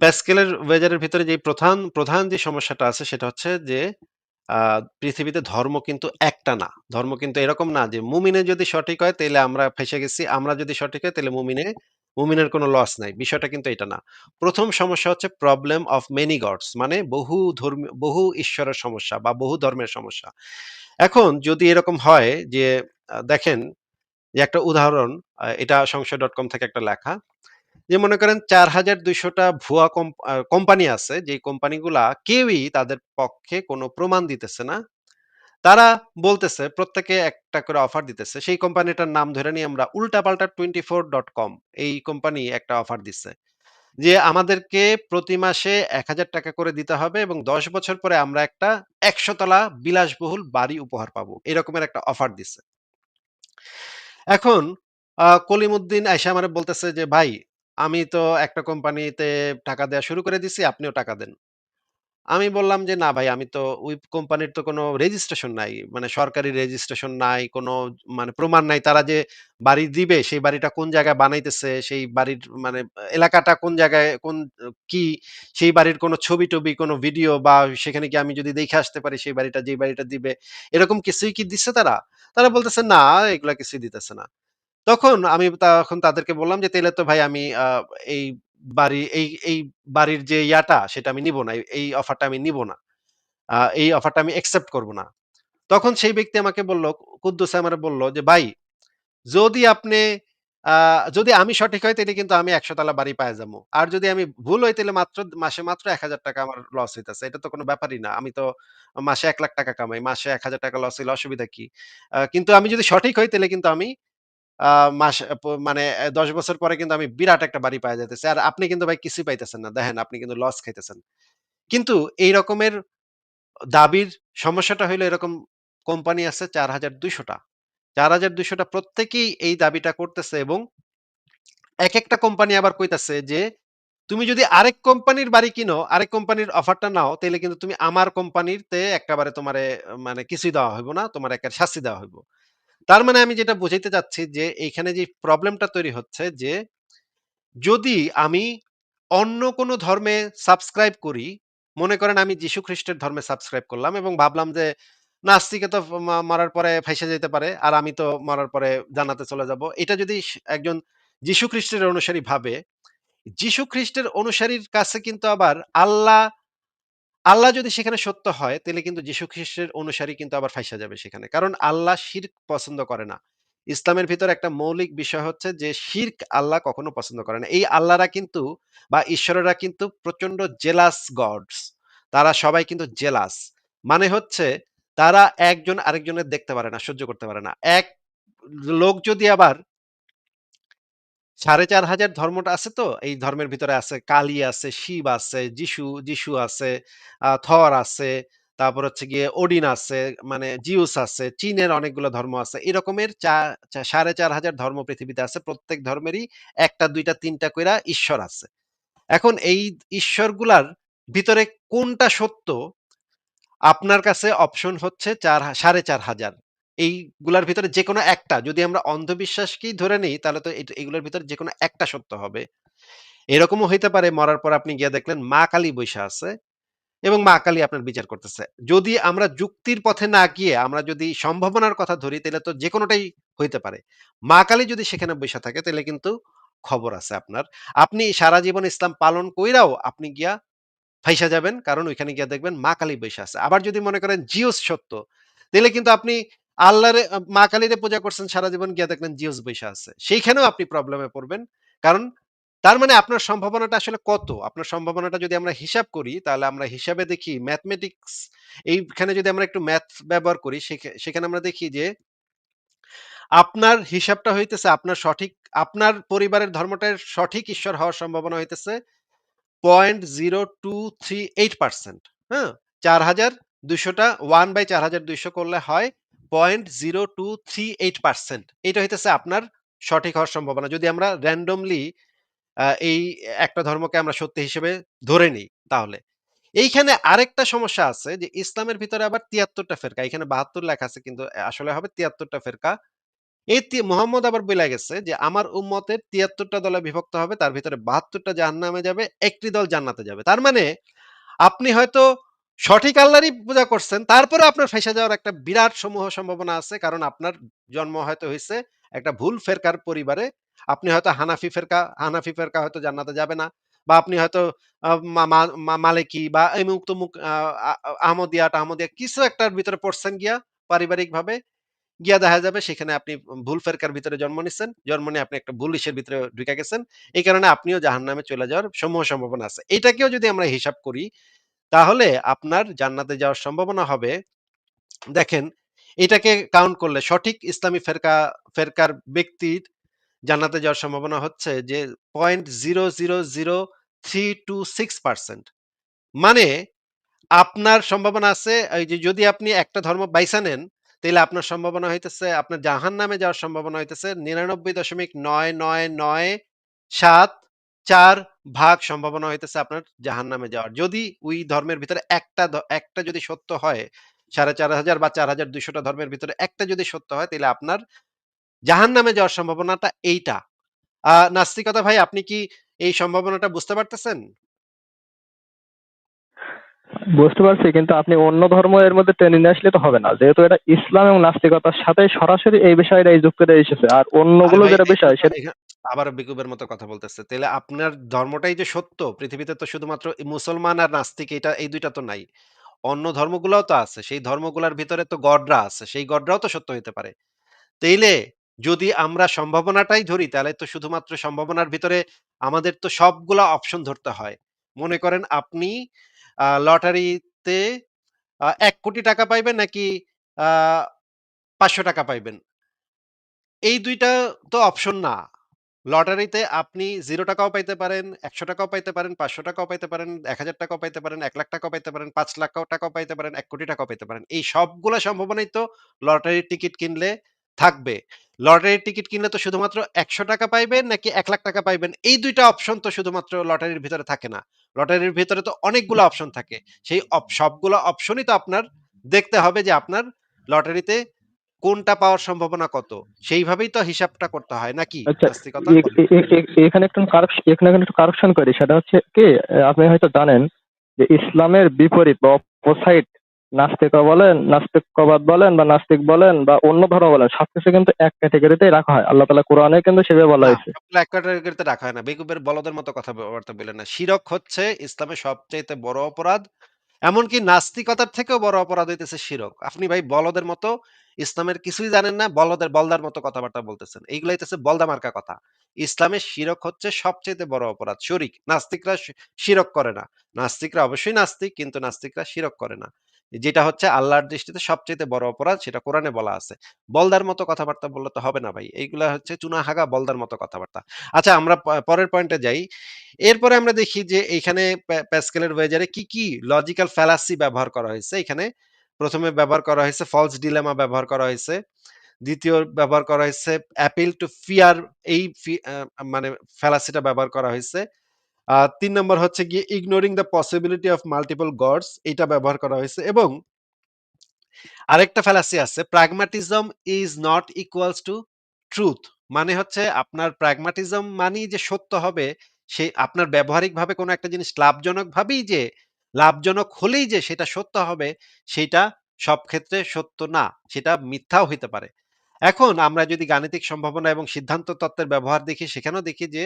প্যাসকেলের ওয়েজারের ভিতরে যে প্রধান প্রধান যে সমস্যাটা আছে সেটা হচ্ছে যে পৃথিবীতে ধর্ম কিন্তু একটা না। ধর্ম কিন্তু এরকম না যে মুমিনে যদি সঠিক হয় তাইলে আমরা ফেঁসে গেছি। আমরা যদি সঠিক হই তাইলে মুমিনে, মুমিনের কোনো লস নাই। বিষয়টা কিন্তু এটা না। ১ম সমস্যা হচ্ছে প্রবলেম অফ মেনি গডস মানে বহু ধর্ম, বহু ঈশ্বরের সমস্যা বা বহু ধর্মের সমস্যা। এখন যদি এরকম হয় যে দেখেন যে একটা উদাহরণ এটা সংশয় ডট কম থেকে একটা লেখা। যে মনে করেন চার হাজার দুইশোটা ভুয়া কম কোম্পানি আছে যেই কোম্পানিগুলা কেউই তাদের পক্ষে কোনো প্রমাণ দিতেছে না। তারা বলতেছে প্রত্যেকে একটা করে অফার দিতেছে। সেই কোম্পানিটার নাম ধরে নিয়ে আমরা উল্টাপাল্টা 24.com এই কোম্পানি একটা অফার দিচ্ছে। যে আমাদেরকে প্রতি মাসে ৳১,০০০ করে দিতে হবে এবং ১০ বছর পরে আমরা একটা ১০০ তলা বিলাসবহুল বাড়ি উপহার পাবো। এরকমের একটা অফার দিছে। এখন কলিমুদ্দিন আইসা আমারে বলতেছে যে, "ভাই, আমি তো একটা কোম্পানিতে টাকা দেয়া শুরু করে দিছি, আপনিও টাকা দেন।" আমি বললাম যে, "না ভাই, আমি তো ওই কোম্পানির তো কোনো রেজিস্ট্রেশন নাই। মানে সরকারি রেজিস্ট্রেশন নাই, কোনো মানে প্রমাণ নাই। তারা যে বাড়ি দিবে, সেই বাড়িটা কোন জায়গায় বানাইতেছে, সেই বাড়ির মানে এলাকাটা কোন জায়গায়, কোন কি, সেই বাড়ির কোনো ছবি-টবি, কোনো ভিডিও বা সেখানে গিয়ে আমি যদি দেখে আসতে পারি সেই বাড়িটা, যেই বাড়িটা দিবে, এরকম কিছুই কি দিচ্ছে তারা?" তারা বলতেছে, "না, এগুলা কিছুই দিতেছে না।" তখন আমি তখন তাদেরকে বললাম যে, "তাইলে তো ভাই আমি এই বাড়ি এই এই বাড়ির যে ইয়াটা সেটা আমি নিবো না। এই অফারটা আমি নিবো না। এই অফারটা আমি অ্যাকসেপ্ট করব না।" তখন সেই ব্যক্তি আমাকে বলল, কুদ্দুস আমারে বলল যে, "ভাই, যদি আপনি যদি আমি সঠিক হই তাইলে কিন্তু আমি ১০০ তলা বাড়ি পাইয়া যামু। আর যদি আমি ভুল হই তাইলে মাত্র মাসে মাত্র ৳১,০০০ আমার লস হইতেছে। এটা তো কোনো ব্যাপারই না। আমি তো মাসে ৳১,০০,০০০ কামাই। মাসে ৳১,০০০ লস হইলে অসুবিধা কি? কিন্তু আমি যদি সঠিক হই তাইলে কিন্তু আমি মাস মানে ১০ বছর পরে কিন্তু আমি বিরাট একটা বাড়ি পাইয়া যাইতেছি। আর আপনি কিন্তু ভাই কিছুই পাইতেছেন না। দেখেন আপনি কিন্তু লস খাইতেছেন। কিন্তু এই রকমের দাবির সমস্যাটা হইল এরকম কোম্পানি আছে ৪,২০০ টা। ৪,২০০ টা প্রত্যেকেই এই দাবিটা করতেছে এবং একেকটা কোম্পানি আবার কইতাছে যে, "তুমি যদি আরেক কোম্পানির বাড়ি কিনো, আরেক কোম্পানির অফারটা নাও, তাহলে কিন্তু তুমি আমার কোম্পানিতে একেবারে তোমারে মানে কিছুই দেওয়া হইব না। তোমার একের শাস্তি দেওয়া হইব।" তার মানে আমি যেটা বুঝাইতে চাচ্ছি যে এইখানে যে প্রবলেমটা তৈরি হচ্ছে যে যদি আমি অন্য কোনো ধর্মে সাবস্ক্রাইব করি, মনে করেন আমি যীশু খ্রিস্টের ধর্মে সাবস্ক্রাইব করলাম এবং ভাবলাম যে নাস্তিকে তো মরার পরে ফাইসা যেতে পারে। আর আমি তো মরার পরে জানাতে চলে যাব এটা যদি একজন যীশু খ্রিস্টের অনুসারী ভাবে, যীশু খ্রিস্টের অনুসারীর কাছে কিন্তু আবার আল্লাহ আল্লাহ যদি সেখানে সত্য হয়, তাইলে কিন্তু যীশু খ্রিস্টের অনুসারী কিন্তু আবার ফাইসা যাবে সেখানে। কারণ আল্লাহ শিরক পছন্দ করে না। ইসলামের ভিতরে একটা মৌলিক বিষয় হচ্ছে যে শিরক আল্লাহ কখনো পছন্দ করে না। এই আল্লাহরা কিন্তু বা ঈশ্বরেরা কিন্তু প্রচণ্ড জেলাস গডস। তারা সবাই কিন্তু জেলাস। মানে হচ্ছে তারা একজন আরেকজনের দেখতে পারে না, সহ্য করতে পারে না। এক লোক যদি আবার ৪,৫০০ ধর্মটা আছে তো, এই ধর্মের ভিতরে আছে কালী আছে, শিব আছে, যিশু যিশু আছে, থর আছে, তারপর হচ্ছে গিয়ে ওডিন আছে, মানে জিউস আছে, চীনের অনেকগুলো ধর্ম আছে। এরকমের চা চা ৪,৫০০ ধর্ম পৃথিবীতে আছে। প্রত্যেক ধর্মেরই ১ টা ২ টা ৩ টা কইরা ঈশ্বর আছে। এখন এই ঈশ্বরগুলার ভিতরে কোনটা সত্য আপনার কাছে অপশন হচ্ছে চার হা ৪,৫০০ এইগুলার ভিতরে যেকোনো একটা যদি আমরা অন্ধবিশ্বাসকেই ধরে নেই তাহলে তো এট এগুলোর ভিতরে যেকোনো একটা সত্য হবে। এরকমও হইতে পারে মরার পর আপনি গিয়ে দেখলেন মা কালী বইসা আছে এবং মা কালী আপনার বিচার করতেছে। যদি আমরা যুক্তির পথে না গিয়ে আমরা যদি সম্ভাবনার কথা ধরি তাইলে তো যেকোনোটাই হইতে পারে। মা কালী যদি সেখানে বইসা থাকে তাইলে কিন্তু খবর আছে আপনার। আপনি সারা জীবন ইসলাম পালন কইরাও আপনি গিয়া ফাইসা যাবেন। কারণ ওইখানে গিয়া দেখবেন মা কালী বইসা আছে। আবার যদি মনে করেন জিউস সত্য, তাইলে কিন্তু আপনি আল্লাহরে মা কালীরে পূজা করছেন সারা জীবন গিয়া দেখবেন জিউস বইসা আছে। সেইখানেও আপনি প্রবলেমে পড়বেন। কারণ তার মানে আপনার সম্ভাবনাটা আসলে কত? আপনার সম্ভাবনাটা যদি আমরা হিসাব করি তাহলে আমরা হিসাবে দেখি ম্যাথমেটিক্স এইখানে যদি আমরা একটু ম্যাথ ব্যবহার করি সেখানে আমরা দেখি যে আপনার হিসাবটা হইতেছে আপনার সঠিক আপনার পরিবারের ধর্মটার সঠিক ঈশ্বর হওয়ার সম্ভাবনা হইতেছে 0.0238% হ্যাঁ? ৪,২০০ টা 1/৪,২০০ করলে হয় 0.0238% এইটা হইতেছে আপনার সঠিক হওয়ার সম্ভাবনা। যদি আমরা আ এই একটা ধর্মকে আমরা সত্য হিসেবে ধরে নিই তাহলে। এইখানে আরেকটা সমস্যা আছে যে ইসলামের ভিতরে আবার ৭৩ টা ফেরকা। এখানে ৭২ লেখা আছে কিন্তু আসলে হবে ৭৩ টা ফেরকা। এই মুহাম্মদ আবার বইলা গেছে যে আমার উম্মতের ৭৩ টা দলে বিভক্ত হবে তার ভিতরে ৭২ টা জাহান্নামে যাবে, একটি দল জান্নাতে যাবে। তার মানে আপনি হয়তো সঠিক আল্লাহরই পূজা করছেন, তারপরেও আপনার ফাইসা যাওয়ার একটা বিরাট সমূহ সম্ভাবনা আছে। কারণ আপনার জন্ম হয়তো হইছে একটা ভুল ফেরকার পরিবারে। আপনি হয়তো হানাফি ফেরকা হানাফি ফেরকা হয়তো জান্নাতে যাবে না। বা আপনি হয়তো মালিকি বা এমুক তমুক আহমদিয়া টাহমদিয়া কিছু একটার ভিতরে পড়ছেন গিয়া পারিবারিকভাবে। গিয়া দেখা যাবে সেখানে আপনি ভুল ফেরকার ভিতরে জন্ম নিচ্ছেন। জন্ম নিয়ে আপনি একটা ভুল ইসের ভিতরে ঢুকে গেছেন। এই কারণে আপনিও জাহান নামে চলে যাওয়ার সমূহ সম্ভাবনা আছে। এটাকেও যদি আমরা হিসাব করি, তাহলে আপনার জান্নাতে যাওয়ার সম্ভাবনা হবে। দেখেন, এটাকে কাউন্ট করলে সঠিক ইসলামী ফেরকা ফেরকার ব্যক্তির জান্নাতে যাওয়ার সম্ভাবনা হচ্ছে যে 0.0000326% মানে আপনার সম্ভাবনা আছে এই যে যদি আপনি একটা ধর্ম বাইছা নেন, তাইলে আপনার সম্ভাবনা হইতেছে আপনার জাহান্নামে যাওয়ার সম্ভাবনা হইতেছে 99.9997 ভাগ সম্ভাবনা হইতেছে আপনার জাহান্নামে যাওয়ার। যদি ওই ধর্মের ভিতরে একটা একটা যদি সত্য হয়, ৪,৫০০ বা ৪,২০০ টা ধর্মের ভিতরে একটা যদি সত্য হয়, তাইলে আপনার জাহান্নামে যাওয়ার সম্ভাবনাটা এইটা। আ নাস্তিকতা ভাই আপনি কি এই সম্ভাবনাটা বুঝতে পারতেছেন? বুঝতে পারছি কিন্তু আপনি অন্য ধর্ম এর মধ্যে টেনে নিয়ে আসলে তো হবে না। যেহেতু এটা ইসলাম এবং নাস্তিকতার সাথে সরাসরি এই বিষয়টাই যুক্ত করে এসেছে। আর আরে অন্যগুলো যেটা বিষয় সেটা এখা আবারও বেকুবের মতো কথা বলতেছে। তাইলে আপনার ধর্মটাই যে সত্য, পৃথিবীতে তো শুধুমাত্র মুসলমান আর নাস্তিক এটা এই ২ টা তো নাই। অন্য ধর্মগুলাও তো আছে। সেই ধর্মগুলার ভিতরে তো গডরা আছে। সেই গডরাও তো সত্য হইতে পারে। তাইলে যদি আমরা সম্ভাবনাটাই ধরি তাহলে তো শুধুমাত্র সম্ভাবনার ভিতরে আমাদের তো সবগুলা অপশন ধরতে হয়। মনে করেন আপনি লটারিতে আ ৳১,০০,০০,০০০ পাইবেন নাকি আ ৳৫০০ পাইবেন। এই ২ টা তো অপশন না। লটারিতে আপনি ৳0 টাকাও পাইতে পারেন, ৳১০০ টাকাও পাইতে পারেন, ৳৫০০ টাকাও পাইতে পারেন, ৳১,০০০ টাকাও পাইতে পারেন, ৳১,০০,০০০ টাকাও পাইতে পারেন, ৳৫,০০,০০০ টাকাও পাইতে পারেন, এক কোটি টাকাও পাইতে পারেন। এই সবগুলা সম্ভাবনাই তো লটারির টিকিট কিনলে থাকবে। লটারির টিকিট কিনলে তো শুধুমাত্র ৳১০০ পাইবেন নাকি এক লাখ টাকা পাইবেন এই ২ টা অপশন তো শুধুমাত্র লটারির ভিতরে থাকে না। লটারির ভিতরে তো অনেকগুলা অপশন থাকে। সেই অপ সবগুলা অপশনই তো আপনার দেখতে হবে যে আপনার লটারিতে কোনটা পাওয়ার সম্ভাবনা কত? সেইভাবেই তো হিসাবটা করতে হয় নাকি? আচ্ছা এখানে একটু এখানে একটু কারেকশন করি। সেটা হচ্ছে কি আপনি হয়তো জানেন যে ইসলামের বিপরীত বা অপোসাইড নাস্তিকও বলেন, নাস্তিক্যবাদ বলেন বা নাস্তিক বলেন বা অন্য ধর্ম বলেন সবকিছু কিন্তু এক ক্যাটেগরিতেই রাখা হয়। আল্লাহ তাআলা কোরআনে কিন্তু সেভাবে বলা হয়েছে। এক ক্যাটেগরিতে রাখা হয় না। বেকুবের বলদের মতো কথাবার্তা বইলেন না। শিরক হচ্ছে ইসলামের সবচাইতে বড় অপরাধ। এমনকি নাস্তিকতার থেকেও বড় অপরাধ হইতেছে শিরক। আপনি ভাই বলদের মতো ইসলামের কিছুই জানেন না, বলদের বলদার মতো কথাবার্তা বলতেছেন। এইগুলা হইতেছে বলদা মার্কা কথা। ইসলামের শিরক হচ্ছে সবচাইতে বড় অপরাধ। শরিক। নাস্তিকরা শিরক করে না। নাস্তিকরা অবশ্যই নাস্তিক কিন্তু নাস্তিকরা শিরক করে না। যেটা হচ্ছে আল্লাহর দৃষ্টিতে সবচাইতে বড় অপরাধ সেটা কোরআনে বলা আছে। বলদার মতো কথাবার্তা বললে তো হবে না ভাই। এইগুলা হচ্ছে চুনা চুনাহাগা বলদার মতো কথাবার্তা। আচ্ছা আমরা পরের পয়েন্টে যাই। এরপরে আমরা দেখি যে এইখানে প্যাসকেলের ওয়েজারে কি, কি লজিক্যাল ফ্যালাসি ব্যবহার করা হয়েছে। এখানে ১ম এ ব্যবহার করা হয়েছে ফলস ডিলেমা ব্যবহার করা হয়েছে। ২য় ব্যবহার করা হয়েছে অ্যাপিল টু ফিয়ার এই মানে ফ্যালাসিটা ব্যবহার করা হয়েছে। ৩ নম্বর হচ্ছে গিয়ে ignoring the possibility of multiple gods এইটা ব্যবহার করা হয়েছে এবং আরেকটা ফ্যালাসি আছে pragmatism is not equals to truth. মানে হচ্ছে আপনার প্রাগম্যাটিজম মানেই যে সত্য হবে, সে আপনার ব্যবহারিকভাবে কোনো একটা জিনিস লাভজনক ভাবেই যে লাভজনক হলেই যে সেটা সত্য হবে সেটা সব ক্ষেত্রে সত্য না। সেটা মিথ্যাও হইতে পারে। এখন আমরা যদি গাণিতিক সম্ভাবনা এবং সিদ্ধান্ত তত্ত্বের ব্যবহার দেখি সেখানেও দেখি যে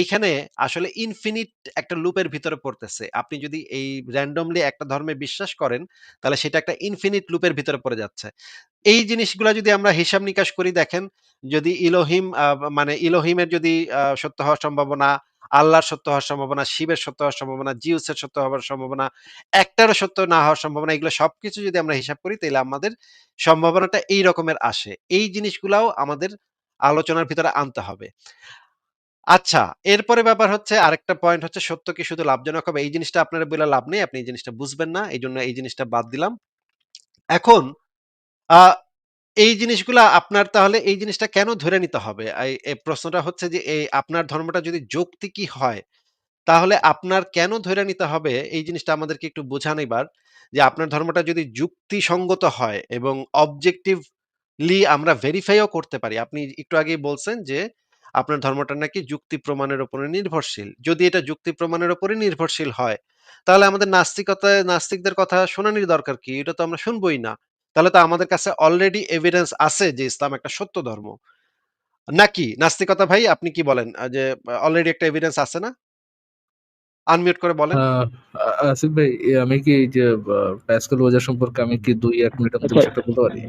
এইখানে আসলে ইনফিনিট একটা লুপের ভিতরে পড়তেছে। আপনি যদি এই র্যান্ডমলি একটা ধর্মে বিশ্বাস করেন, তাহলে সেটা একটা ইনফিনিট লুপের ভিতরে পড়ে যাচ্ছে। এই জিনিসগুলা যদি আমরা হিসাব নিকাশ করি দেখেন, যদি ইলোহিম মানে ইলোহিমের যদি সত্য হওয়ার সম্ভাবনা, আল্লাহর সত্য হওয়ার সম্ভাবনা, শিবের সত্য হওয়ার সম্ভাবনা, জিউসের সত্য হওয়ার সম্ভাবনা, একটারও সত্য না হওয়ার সম্ভাবনা এগুলো সবকিছু যদি আমরা হিসাব করি তাহলে আমাদের সম্ভাবনাটা এই রকমের আসে। এই জিনিসগুলাও আমাদের আলোচনার ভিতরে আনতে হবে। আচ্ছা, এরপরে ব্যাপার হচ্ছে আরেকটা পয়েন্ট হচ্ছে সত্য কি শুধু লাভজনক হবে? এই জিনিসটা আপনারে বলে লাভ নেই। আপনি এই জিনিসটা বুঝবেন না। এই জন্য এই জিনিসটা বাদ দিলাম। এখন এই জিনিসগুলা আপনার তাহলে এই জিনিসটা কেন ধরে নিতে হবে? এই প্রশ্নটা হচ্ছে যে এই আপনার ধর্মটা যদি যৌক্তিকই হয়, তাহলে আপনার কেন ধইরা নিতে হবে এই জিনিসটা আমাদেরকে একটু বোঝান এবার। যে আপনার ধর্মটা যদি যুক্তিসঙ্গত হয় এবং অবজেক্টিভ লি আমরা ভেরিফাইও করতে পারি। আপনি একটু আগেই বলছেন যে, আপনার ধর্মটা নাকি যুক্তি প্রমাণের উপরে নির্ভরশীল। যদি এটা যুক্তি প্রমাণের উপরে নির্ভরশীল হয়, তাহলে আমাদের নাস্তিকতায় নাস্তিকদের কথা শোনানির দরকার কি? এটা তো আমরা শুনবই না। তাহলে তো আমাদের কাছে অলরেডি এভিডেন্স আছে যে ইসলাম একটা সত্য ধর্ম। নাকি? নাস্তিকতা ভাই আপনি কি বলেন? যে অলরেডি একটা এভিডেন্স আছে না? আনমিউট করে বলেন। আসিফ ভাই আমি কি যে প্যাসকেল ওয়াজার সম্পর্কে আমি কি ২-১ মিনিট আপনাকে আচ্ছা, বলতে পারি?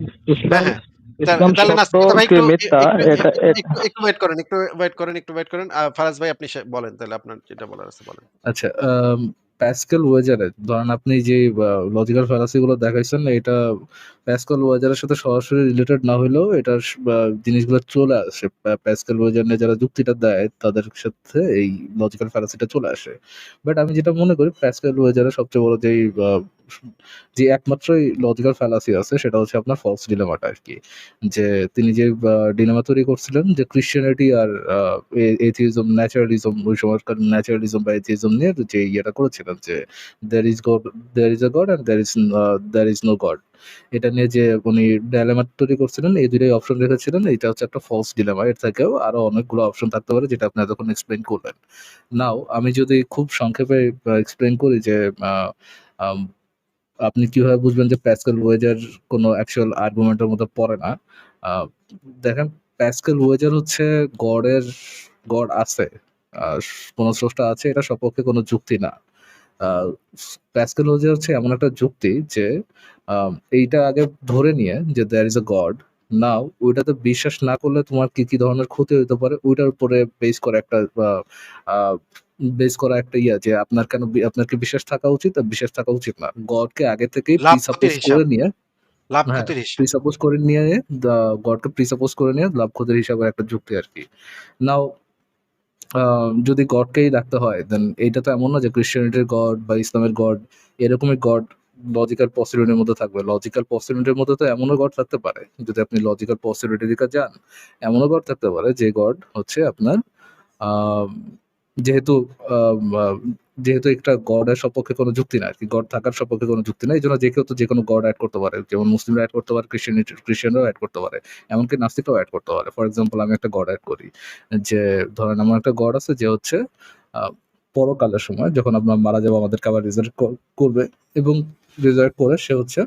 হ্যাঁ, হ্যাঁ। তাহলে নাস্তিকতা ভাই একটু ওয়েট করেন, একটু ওয়েট করেন, একটু ওয়েট করেন। ফারাজ ভাই আপনি বলেন তাহলে আপনার যেটা বলার আছে বলেন। আচ্ছা প্যাসকেল ওয়েজারের ধরেন আপনি যে লজিক্যাল ফ্যালাসি গুলো দেখাইছেন, এটা প্যাসকেল ওয়েজারের সাথে সরাসরি রিলেটেড না হলেও এটার জিনিসগুলো চলে আসে। প্যা প্যাসকেল ওয়েজার নিয়ে যারা যুক্তিটা দেয়, তাদের সাথে এই লজিক্যাল ফ্যালাসিটা চলে আসে। বাট আমি যেটা মনে করি প্যাসকেল ওয়েজারের সবচেয়ে বড় যেই যে একমাত্রই লজিক্যাল ফ্যালাসি আছে সেটা হচ্ছে আপনার ফলস ডিলেমাটা আরকি। যে তিনি যে ডিলেমা তৈরি করছিলেন যে ক্রিশ্চিয়ানিটি আর আ এ এথিইজম, ন্যাচারালিজম ওই সময়কার ন্যাচারালিজম বা এথিইজম নিয়ে যে ইয়েটা করেছিলেন যে there is God there is a God and there is a there is no God এটা নিয়ে যে উনি ডায়লেমা তৈরি করছিলেন এই দুটাই অপশন রেখেছিলেন। এটা হচ্ছে একটা ফলস ডিলেমা। এর থেকেও আরও অনেকগুলো অপশন থাকতে পারে যেটা আপনি এতক্ষণ এক্সপ্লেইন করলেন। নাও আমি যদি খুব সংক্ষেপে এক্সপ্লেন করি যে আ আপনি কীভাবে বুঝবেন যে প্যাসকেল ওয়েজার কোনো অ্যাকচুয়াল আর্গুমেন্ট এর মধ্যে পড়ে না। দেখেন প্যাসকেল ওয়েজার হচ্ছে গডের গড আছে। কোন স্রষ্টা আছে এটা সপক্ষে কোনো যুক্তি না। প্যাসকেল ওয়েজার হচ্ছে এমন একটা যুক্তি যে এইটা আগে ধরে নিয়ে যে there ইজ এ গড নাও ওইটাতে বিশ্বাস না করলে তোমার কি, কি ধরনের ক্ষতি হইতে পারে ওইটার উপরে বেস করে একটা বেস করা একটা ইয়া যে আপনার কেন আপনার কি বিশ্বাস থাকা উচিত আর বিশ্বাস থাকা উচিত না। গডকে আগে থেকেই প্রিসাপোজ করে নিয়ে লাভ হ্যাঁ, ক্ষতির হিসাব। প্রিসাপোজ করে নিয়ে দা গডকে প্রিসাপোজ করে নিয়ে লাভ ক্ষতির হিসাবে একটা যুক্তি আরকি। নাও আ যদি গডকেই রাখতে হয় দেন এইটা তো এমন না যে ক্রিশ্চিয়ানিটির গড বা ইসলামের গড এরকমই গড লজিক্যাল পসিবিলিটির মধ্যে থাকবে। লজিক্যাল পসিবিলিটির মধ্যে তো এমনও গড থাকতে পারে। যদি আপনি লজিক্যাল পসিবিলিটির দিকে যান, এমনও গড থাকতে পারে যে গড হচ্ছে আপনার যেহেতু যেহেতু একটা গডের সপক্ষে কোনো যুক্তি না আরকি। গড থাকার সপক্ষে কোনো যুক্তি নাই। এজন্য যে কেউ তো যেকোনো গড অ্যাড করতে পারে। যেমন মুসলিমরা এড করতে পারে, খ্রিস্টান ক্রিশ্চিয়ানরাও এড করতে পারে। এমনকি নাস্তিকরাও এড করতে পারে। ফর এক্সাম্পল আমি একটা গড অ্যাড করি। যে ধরেন আমার একটা গড আছে যে হচ্ছে পরকালের সময় যখন আমরা মারা যাব আমাদেরকে আবার রিজার্ভ করবে এবং রিজার্ভ করে সে হচ্ছে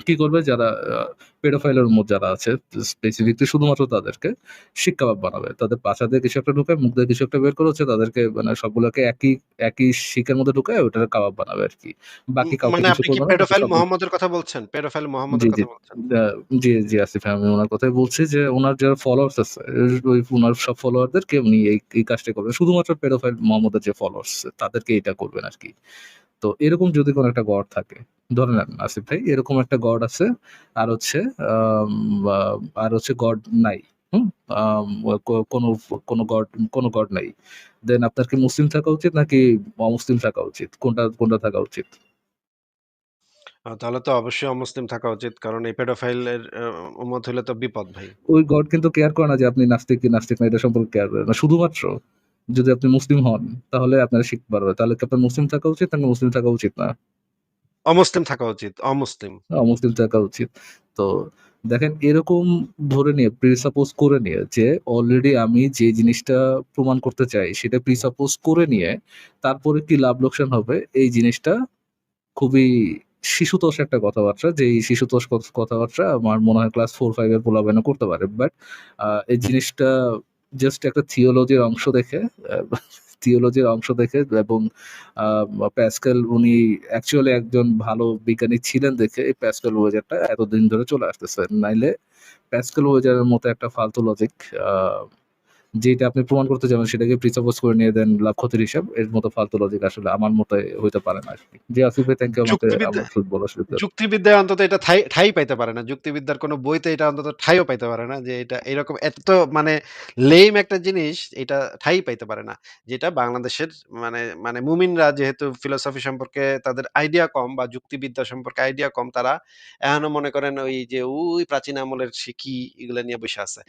কি করবে যারা আ পেডোফাইল এর উম্মত যারা আছে স্পেসিফিকলি শুধুমাত্র তাদেরকে শিক কাবাব বানাবে। তাদের পাছা দিয়ে কিছু একটা ঢুকায়, মুখ দিয়ে কিছু একটা বের করে হচ্ছে তাদেরকে মানে সবগুলোকে একই একই শিকের মধ্যে ঢুকায় ওটার কাবাব বানাবে আরকি। বাকি উম কাউকে মানে কিছু কি করবে বাকি পেডোফাইল মোহাম্মদের কথা বলছেন? পেডোফাইল মোহাম্মদের জি। কথা বলছেন? জি, জি আসিফ আমি ওনার কথাই বলছি যে ওনার যারা ফলোয়ার্স আছে ওই ওনার সব ফলোয়ারদেরকে উনি এই কাজটা করবেন। শুধুমাত্র পেডোফাইল মোহাম্মদের যে ফলোয়ার্স তাদেরকে এটা করবেন আরকি। তো এরকম যদি কোনো একটা গড থাকে, ধরে নেন আসিফ ভাই এরকম একটা গড আছে আর হচ্ছে আর হচ্ছে গড নাই। হুম? কোনো কোনো গড কোনো গড নাই। দেন আপনার কি মুসলিম থাকা উচিত নাকি অমুসলিম থাকা উচিত? কোনটা কোনটা থাকা উচিত? তাহলে তো অবশ্যই অমুসলিম থাকা উচিত। কারণ এই পেডোফাইলের উম্মত হইলে তো বিপদ ভাই। ওই গড কিন্তু কেয়ার করে না যে আপনি নাস্তিক কি নাস্তিক না এটা সম্পর্কে কেয়ার করে না। শুধুমাত্র যদি আপনি মুসলিম হন তাহলে আপনারা শিখতে পারবে। তাহলে কি আপনার মুসলিম থাকা উচিত নাকি মুসলিম থাকা উচিত না? অমুসলিম থাকা উচিত। অমুসলিম। অমুসলিম থাকা উচিত। তো দেখেন এরকম ধরে নিয়ে প্রিসাপোজ করে নিয়ে যে অলরেডি আমি যে জিনিসটা প্রমাণ করতে চাই সেটা প্রিসাপোজ করে নিয়ে তারপরে কি লাভ লোকসান হবে এই জিনিসটা খুবই শিশুতোষ একটা কথাবার্তা। যে এই শিশুতোষ কথাবার্তা আমার মনে হয় ক্লাস 4-5 এর পোলাপাইনও করতে পারে। বাট এই জিনিসটা জাস্ট একটা থিওলজির অংশ দেখে থিওলজির অংশ দেখে এবং প্যাসকেল উনি অ্যাকচুয়ালি একজন ভালো বিজ্ঞানী ছিলেন দেখে এই প্যাসকেল ওয়েজারটা এতদিন ধরে চলে আসতেছে। নাইলে প্যাসকেল ওয়েজারের মতো একটা ফালতু লজিক যেটা আপনি প্রমাণ করতে যাবেন সেটাকে প্রিসাপোজ করে নিয়ে দেন লাভ ক্ষতির হিসাব। এর মতো ফালতু লজিক আসলে আমার মতে হইতে পারে না। জি আসিফ ভাই থ্যাংক ইউ আমাকে আমার সুদ সুযোগ দেওয়ার যুক্তিবিদ্যায় অন্তত এটা ঠাই ঠাই পাইতে পারে না। যুক্তিবিদ্যার কোনো বইতে এটা অন্তত ঠাইও পাইতে পারে না যে এটা এরকম এত মানে লেম একটা জিনিস এটা ঠাই পাইতে পারে না। যেটা বাংলাদেশের মানে মানে মুমিনরা যেহেতু ফিলোসফি সম্পর্কে তাদের আইডিয়া কম বা যুক্তিবিদ্যা সম্পর্কে আইডিয়া কম তারা এখনও মনে করেন ওই যে ওই প্রাচীন আমলের সে কি এগুলা নিয়ে বসে আছে।